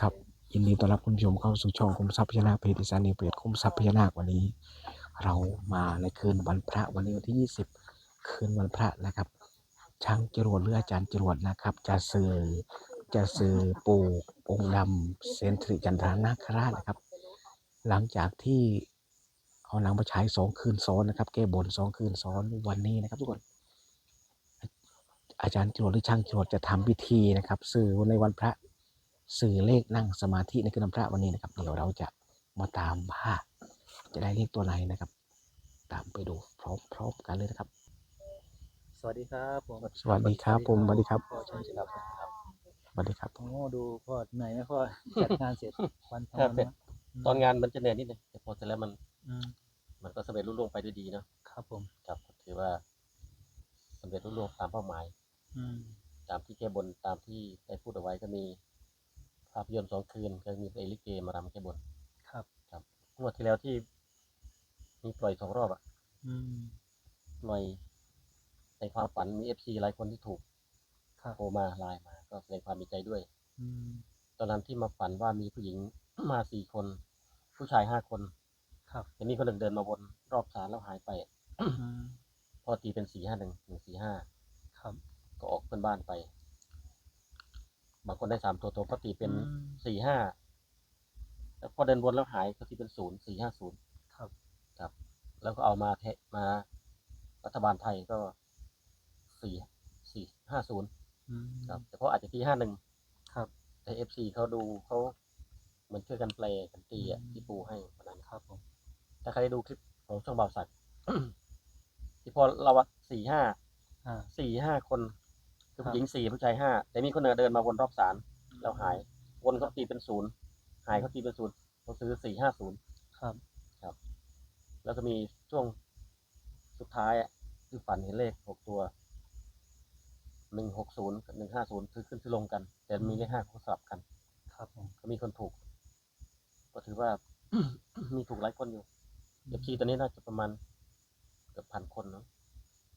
ครับยินดีต้อนรับคุณผู้ชมเข้าสู่ช่องคุ้มทรัพย์พญานาคเพจอีสานนิวเพจคุ้มทรัพย์พญานาควันนี้ เรามาในคืนวันพระวันนี้วันที่ 20 คืนวันพระนะครับ ช่างจรวดหรืออาจารย์จรวดนะครับ จะสื่อจะสื่อปู่องค์ดำเซนทริจันทรานาคราชนะครับ หลังจากที่เอาหนังมาฉายสองคืนซ้อนนะครับแก้บนสองคืนซ้อนวันนี้นะครับทุกคน อาจารย์จรวดหรือช่างจรวดจะทำพิธีนะครับ สื่อในวันพระสื่อเลขนั่งสมาธิในคืนวันพระวันนี้นะครับ เดี๋ยวเราจะมาตามว่าจะได้เลขตัวไหนนะครับ ตามไปดูพร้อมๆกันเลยนะครับ สวัสดีครับผมสวัสดีครับผมสวัสดีครับพ่อชัยครับสวัสดีครับโอ้ดูพ่อเหนื่อยไหมพ่อจัดงานเสร็จวันทำครังาบนเสร็จนะตอนงานมันจะเหนื่อยนิดนึงแต่พอเสร็จแล้วมันอืมมันก็สำเร็จรุ่ล่วงไปด้วยดีเนาะครับผมครับถือว่าสำเร็จรุ่ล่วงตามเป้าหมายอืม ตามที่แก้บนตามที่ได้พูดเอาไว้ก็มีภาพยนตร์สองคืนก็มีเพลงลิเกมารำแก้บนครับงวดที่แล้วที่มีปล่อยสองรอบอะอืมปล่อยในความฝันมีเอฟซีหลายคนที่ถูกครับโทรมาไลน์มา ก็แสดงความดีใจด้วยอืมตอนนั้นที่มาฝันว่ามีผู้หญิงมาสี่คน ผู้ชายห้าคน ครับแต่มีคนหนึ่งเดินมาวนรอบศาลแล้วหายไปอืมพอตีเป็นสี่ห้าหนึ่งหนึ่งสี่ห้าครับ ก็ออกเพื่อนบ้านไป บางคนได้สามตัวตัวก็ตีเป็นอืม สี่ห้า แล้วพอเดินวนแล้วหายก็ตีเป็นศูนย์สี่ห้าศูนย์ครับ ครับ แล้วก็เอามาเทะมา รัฐบาลไทยก็สี่สี่ห้าศูนย์อืมครับ แต่เพราะอาจจะตีห้าหนึ่ง ครับ แต่เอฟซีเขาดูเขาเหมือนช่วยกันแปลกันตีอะอืม ที่ปูให้วันนั้นครับผมถ้าใครได้ดูคลิปของช่องบ่าวสัก ที่พอเราวัดสี่ห้า อ่า สี่ห้าคน คือครับ ผู้หญิงสี่ผู้ชายห้าแต่มีคนหนึ่งเดินมาวนรอบศาลแล้วหาย วนเขาตีเป็นศูนย์หายเขาตีเป็นศูนย์เขาซื้อสี่ห้าศูนย์ครับ แล้วก็มีช่วงสุดท้ายอะที่ฝันเห็นเลขหกตัวหนึ่งหกศูนย์กับหนึ่งห้าศูนย์คือขึ้นที่ลงกัน แต่มีเลขห้าเขาสลับกัน ครับผม ก็มีคนถูก ก็ถือว่า มีถูกหลายคนอยู่เอฟซีตอนนี้น่าจะประมาณเกือบพันคนเนาะ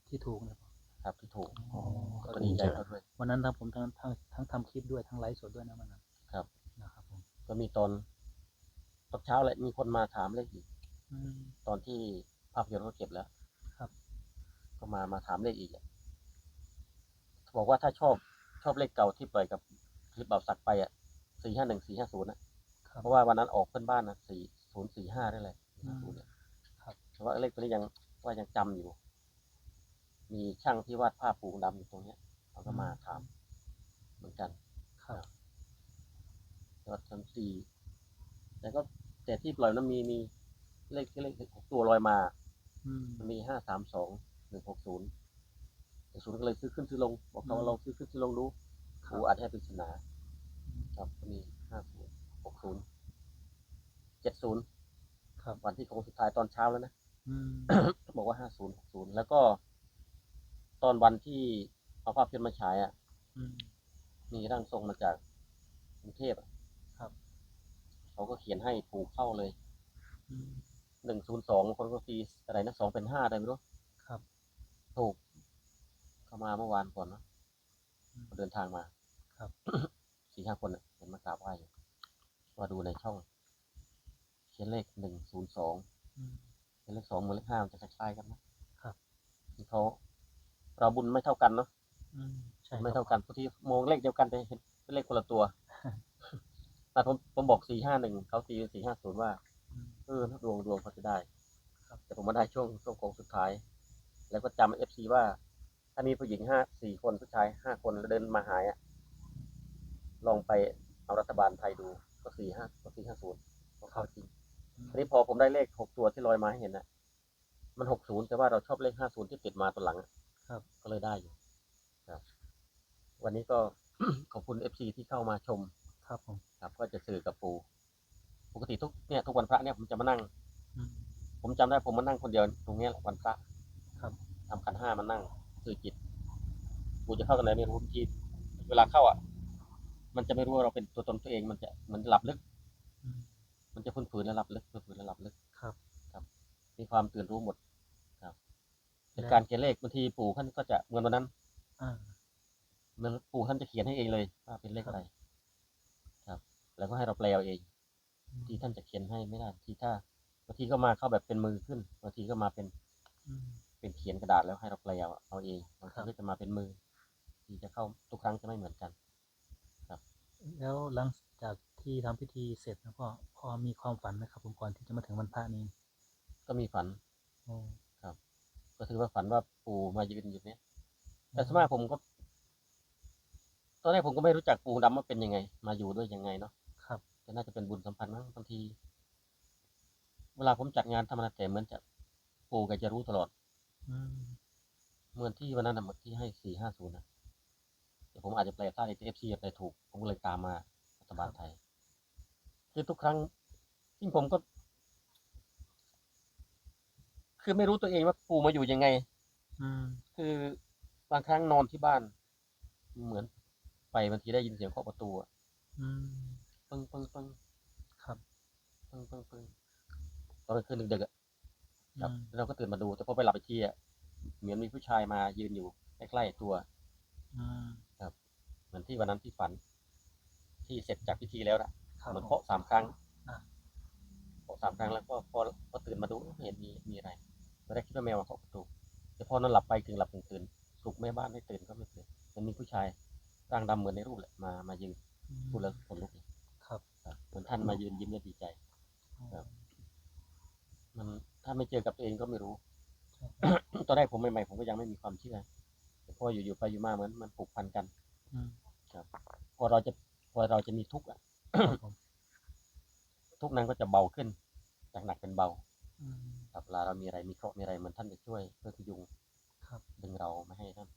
ที่ถูกนะพ่อ ครับที่ถูกอ๋อก็ดีใจเขาด้วยวันนั้นทั้งผมทั้งทั้งทั้งทำคลิปด้วยทั้งไลฟ์สดด้วยนะวันนั้นครับนะครับผมก็มีตอนตอนเช้าแหละมีคนมาถามเลขอีกอืมตอนที่ภาพยนตร์เขาเก็บแล้ว ครับ ก็มามาถามเลขอีกอะบอกว่าถ้าชอบชอบเลขเก่าที่ปล่อยกับคลิปเบาสักไปอะสี่ห้าหนึ่งสี่ห้าศูนย์นะครับเพราะว่าวันนั้นออกเพื่อนบ้านนะสี่ศูนย์สี่ห้าได้เลยอืมศูนย์เนี่ยครับแต่ว่าเลขตัวนี้ยังว่ายังจำอยู่ มีช่างที่วาดภาพปูงดำอยู่ตรงเนี้ยเขาก็มาถามเหมือนกันครับยอดชั้นสี่แต่ก็แต่ที่ปล่อยนั้นมีมีเลขเลขหกตัวลอยมาอืมมันมีห้าสามสองหนึ่งหกศูนย์ศูนย์ก็เลยซื้อขึ้นซื้อลง บอกเขาอืมว่าลองซื้อขึ้นซื้อลงดูคครูรับอาจจะให้ปริศนาครับก็มีห้าศูนย์หกศูนย์เจ็ดศูนย์ครับวันที่โค้งสุดท้ายตอนเช้าแล้วนะอืมบอกว่าห้าศูนย์หกศูนย์แล้วก็ ตอนวันที่เอาภาพยนตร์มาฉายอะอืมมีร่างทรงมาจากกรุงเทพอะครับ เขาก็เขียนให้ถูกเข้าเลยอืมหนึ่งศูนย์สองคนก็ตีอะไรนะสองเป็นห้าอะไรไม่รู้ครับ ถูก เข้ามาเมื่อวานก่อนเนอะอืมเดินทางมา ครับสี่ห้าคนน่ะเห็นมากราบไหว้อยู่ว่าดูในช่อง เขียนเลขหนึ่งศูนย์สองอืมเขียนเลขสองเหมือนเลขห้ามันจะคล้ายๆกันนะครับที่เขา เราบุญไม่เท่ากันเนาะอืมใช่ไม่ครับเท่ากันบางทีมองเลขเดียวกันแต่เห็นเป็นเลขคนละตัวแต่ผมผมบอกสี่ห้าหนึ่งเขาตีเป็นสี่ห้าศูนย์ว่าอืมเออดวงดวงเขาจะได้ครับแต่ผมมาได้ช่วงช่วงโค้งสุดท้าย แล้วก็จำเอฟซีว่า ถ้ามีผู้หญิงห้าสี่คนผู้ชายห้าคนแล้วเดินมาหายอะลองไปเอารัฐบาลไทยดูก็สี่ห้าก็สี่ห้าศูนย์ก็เข้าจริงอืมทีนี้พอผมได้เลขหกตัวที่ลอยมาให้เห็นน่ะ มันหกศูนย์แต่ว่าเราชอบเลขห้าศูนย์ที่ติดมาตัวหลังอะ ครับ ก็เลยได้อยู่ครับ วันนี้ก็ ขอบคุณเอฟซีที่เข้ามาชม ครับผม ครับ ก็จะสื่อกับปูปกติทุกเนี่ยทุกวันพระเนี่ยผมจะมานั่ง อืม ผมจำได้ผมมานั่งคนเดียวตรงเนี้ยแหละวันพระครับ ทำขันห้ามานั่งสื่อจิตปูจะเข้ากันไหนไม่รู้บางทีเวลาเข้าอะ มันจะไม่รู้ว่าเราเป็นตัวตนตัวเอง มันจะเหมันหลับลึก อืม มันจะฟื้นฝืนแล้วหลับลึกฟื้นฝืนแล้วหลับลึกครับ มีความตื่นรู้หมดครับแต่แล้ว การเขียนเลขบางทีปู่ท่านก็จะเหมือนวันนั้นอ่า เหมือนปู่ท่านจะเขียนให้เองเลยว่าเป็นเลขอะไรแล้วก็ให้เราแปลเอาเอง ที่ท่านจะเขียนให้ไม่ได้ที่ถ้าบางทีก็มาเข้าแบบเป็นมือขึ้นบางทีก็มาเป็นอืมเป็นเขียนกระดาษแล้วให้เราแปลเอาเอาเองบางครั้งครับก็จะมาเป็นมือ ที่จะเข้าทุกครั้งจะไม่เหมือนกัน แล้วหลังจากที่ทำพิธีเสร็จแล้วก็พอมีความฝันนะครับผมก่อนที่จะมาถึงวันพระนี้ก็มีฝัน โอ้ ก็ถือว่าฝันว่าปู่มายืนอยู่เนี้ยแต่สวนมากผมก็ ตอนแรกผมก็ไม่รู้จักปู่ดำว่าเป็นยังไง มาอยู่ด้วยยังไงเนาะครับก็น่าจะเป็นบุญสัมพันธ์มั้งบางที เวลาผมจัดงานธรรมดาแต่เหมือนจะปู่แกจะรู้ตลอดอืมเหมือนที่วันนั้นนะที่ให้สี่ห้าศูนย์นะแต่ผมอาจจะแปลพลาดในเอฟซีแปลถูก ผมก็เลยตามมารัฐบาลไทย คือทุกครั้งที่ผมก็ คือไม่รู้ตัวเองว่าปู่มาอยู่ยังไง อืม คือบางครั้งนอนที่บ้าน เหมือนไปบางทีได้ยินเสียงเคาะประตูอะอืม ปึ้งปึ้งปึ้งครับปึ้งปึ้งปึ้งตอนกลางคืนดึกๆอะครับอืม แล้วเราก็ตื่นมาดูแต่พอไปหลับไปที่อะเหมือนมีผู้ชายมายืนอยู่ใกล้ๆตัว อืมเหมือนที่วันนั้นที่ฝัน ที่เสร็จจากพิธีแล้วนะครับเหมือนผม เคาะสามครั้งอ่า เคาะสามครั้งแล้วก็พอพอตื่นมาดูไม่เห็นมีมีอะไรต อนแรกคิดว่าแมวมาเคาะประตูแต่พอนอนหลับไปถึงหลับถึงตื่นปลุกแม่บ้านให้ตื่นก็ไม่ตื่นมันมีผู้ชายร่างดำเหมือนในรูปแหละมามายืนพูดแล้วขนลุกเลยครับครับเหมือนท่านมายืนยิ้มและดีใจครับมันถ้าไม่เจอกับตัวเองก็ไม่รู้ใช่ตอนแรกผมใหม่ๆผมก็ยังไม่มีความเชื่อแต่พออยู่ๆไปอยู่มาเหมือนมันผูกพันกันอืมพอเราจะพอเราจะมีทุกข์อะครับผมทุกข์นั้นก็จะเบาขึ้นจากหนักเป็นเบาอืมครับ เวลาเรามีอะไรมีเคราะห์มีอะไรเหมือนท่านจะช่วยเพื่อพยุงครับดึงเราไม่ให้ท่าน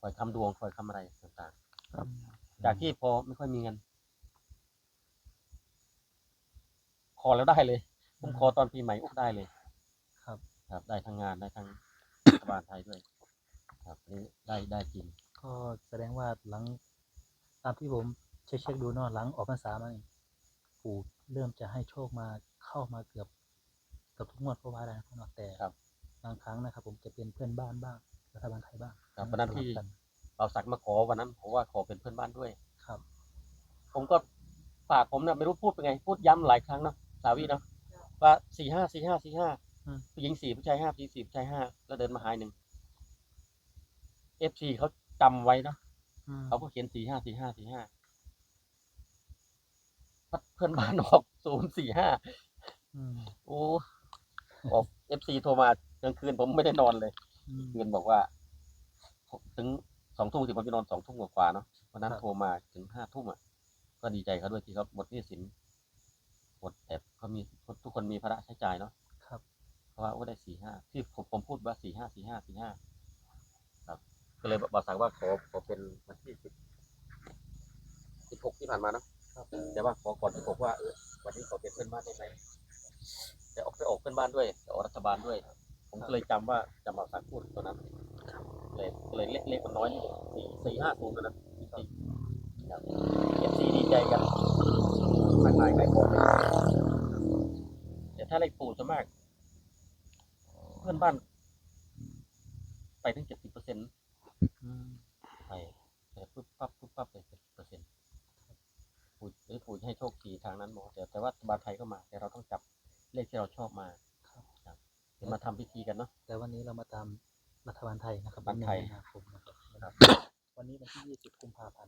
คอยคำดวงคอยคำอะไรต่างครับๆจากที่พอไม่ค่อยมีเงินขอแล้วได้เลยผมขอตอนปีใหม่อุ๊ได้เลย ครับ ครับ ได้ทั้งงานได้ทั้งรัฐบาลไทยด้วย ครับอันนี่ได้ได้จริงก็แสดงว่าหลัง ตามที่ผมเช็คเช็คๆดูเนาะหลังออกพรรษามานี่ปู่เริ่มจะให้โชคมาเข้ามาเกือบเกือบทุกงวดเพราะว่าอะไรนะครับเนาะแต่ครับบางครั้งนะครับ ผมจะเป็นเพื่อนบ้านบ้างรัฐบาลไทยบ้างครับวันนั้นที่ สลับกัเราสักดิ์มาขอวันนั้นผมว่าขอเป็นเพื่อนบ้านด้วย ครับ ผมก็ปากผมเนี่ยไม่รู้พูดเป็นไง พูดย้ำหลายครั้งเนาะสาวีเนาะว่าสี่ห้าสี่ห้าสี่ห้าอืม ผู้หญิงสี่ผู้ชายห้าผู้หญิงสี่ผู้ชายห้าแล้วเดินมาหายหนึ่งเอฟซีเขาจำไว้เนาะอืมเขาก็เขียนสี่ห้าสี่ห้าสี่ห้าเพื่อนบ้านออกศูนย์สี่ห้า อืมโอ้ ออกเอฟซีโทรมากลางคืนผมไม่ได้นอนเลยอืมเงินบอกว่าถึงสองทุ่มถึงผมจะนอนสองทุ่มกว่าๆเนาะวันนั้นครับโทรมาถึงห้าทุ่มอะก็ดีใจเขาด้วยที่เขาหมดหนี้สินหมดแต่เขามีทุกคนมีภาระใช้จ่ายเนาะครับเพราะว่าโอ้ได้สี่ห้าที่ผมผมพูดว่าสี่ห้าสี่ห้าสี่ห้าครับก็เลยบอกสั่งว่าขอขอเป็นวันที่สิบสิบหกที่ผ่านมาเนาะครับแต่ว่าขอก่อนสิบหกว่าเออวันนี้ขอเป็นเพื่อนบ้านได้ไหม จะออกไปออกเพื่อนบ้านด้วยจะออกรัฐบาลด้วย ผมก็เลยจำว่าจำเอาสั่งพูดตัวนั้นเลยเลยเล็กเล็กมันน้อยนิดนึงสี่สี่ห้าศูนย์นะจริงๆครับเอฟซีดีใจกันทางไลน์ขายของเลยแต่ถ้าเลขปู่ส่วนมาก เพื่อนบ้าน ไปถึงเจ็ดสิบเปอร์เซ็นต์อืมไปแต่ปุ๊บปั๊บปุ๊บปั๊บเลยเจ็ดสิบเปอร์เซ็นต์ปู่หรือปู่จะให้โชคดีทางนั้นบอกแต่แต่ว่าบาลไทยก็มา แต่เราต้องจับเลขที่เราชอบมา ครับ ครับเดี๋ ยวมาทำพิธีกันเนาะ แต่วันนี้เรามาตามรัฐบาลไทยนะครับรัฐบาลไทย วันหนึ่งมีนาคมนะครับครับวันนี้วันที่ 20 กุมภาพันธ์